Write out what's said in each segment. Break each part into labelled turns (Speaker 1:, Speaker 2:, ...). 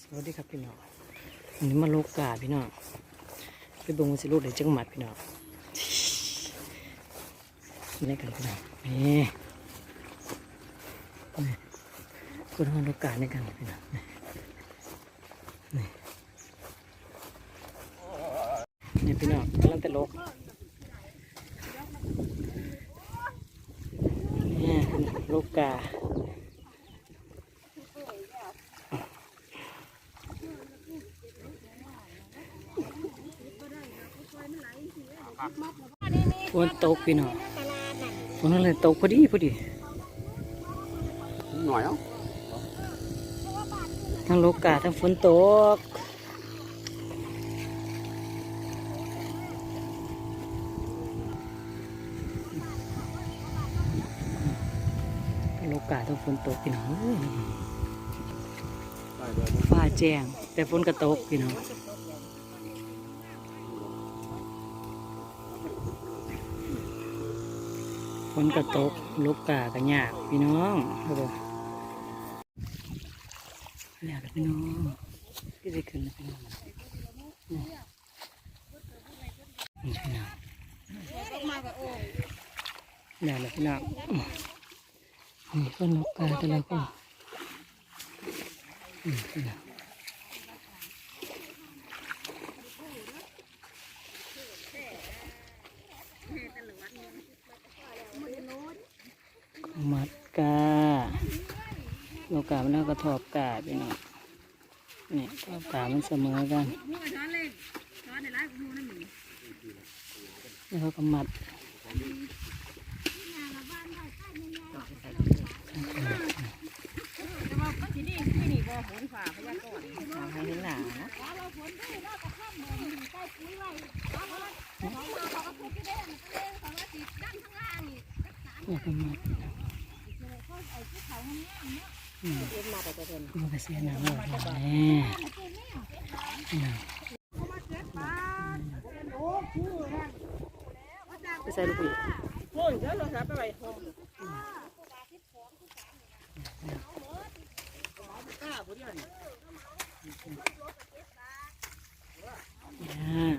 Speaker 1: สวัสดีครับพี่น้องวันนี้มาโลกาพี่น้องไปเบิ่งว่าสิลูกได้จังหมัดพี่น้องนี่กันพี่น้องนี่นี่คุณมาโลกาในกันพี่น้องนี่นี่นี่พี่น้องกำลังแต่โลกนี่โลกา ฝนตกพี่น้องฝนอะไรตกพอดีพอดี
Speaker 2: หน่อยเนาะ
Speaker 1: ทั้งโลกาทั้งฝนตกทั้งโลกาทั้งฝนตกพี่น้องเอ้ย
Speaker 2: ได้เลย
Speaker 1: ฟ้าแจ้งแต่ฝนก็ตกพี่น้อง นก็ตกโลกาก็ยากพี่น้องครับผมแล้วพี่น้องก็จะขึ้นพี่น้องนี่นี่พี่น้องแล้วพี่น้องนี่ก็นกกาแต่ละคนอืมพี่น้อง มัดกาโลกามันเอากระทอบกาพี่น้องนี่ทอบกามันเสมอกันแล้วเขาก็มัดเอาให้เห็นหนานะอยากมัด มมันก็เสียหนังเลยแม่ไปใส่ลูกปี
Speaker 3: โอ้ยเดี๋ยวเราหาไปไว้ห้อง
Speaker 1: อ่า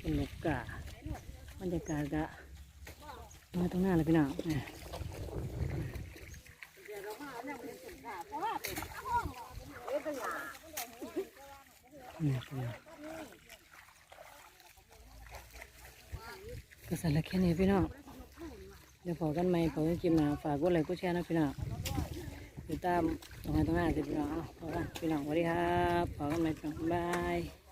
Speaker 1: เป็นลูกกาบรรยากาศกะมาตรงหน้าเลยพี่น้อง เนี่ยเนี่ยพี่น้องก็สั่นละแค่นี้พี่น้องเดี๋ยวพอกันไหมพอกันกินนะฝากกดไลค์กดแชร์นะพี่น้องติดตามตรงไหนตรงหน้าสิพี่น้องพอกันพี่น้องสวัสดีครับพอกันไหมพี่น้องบ๊ายบาย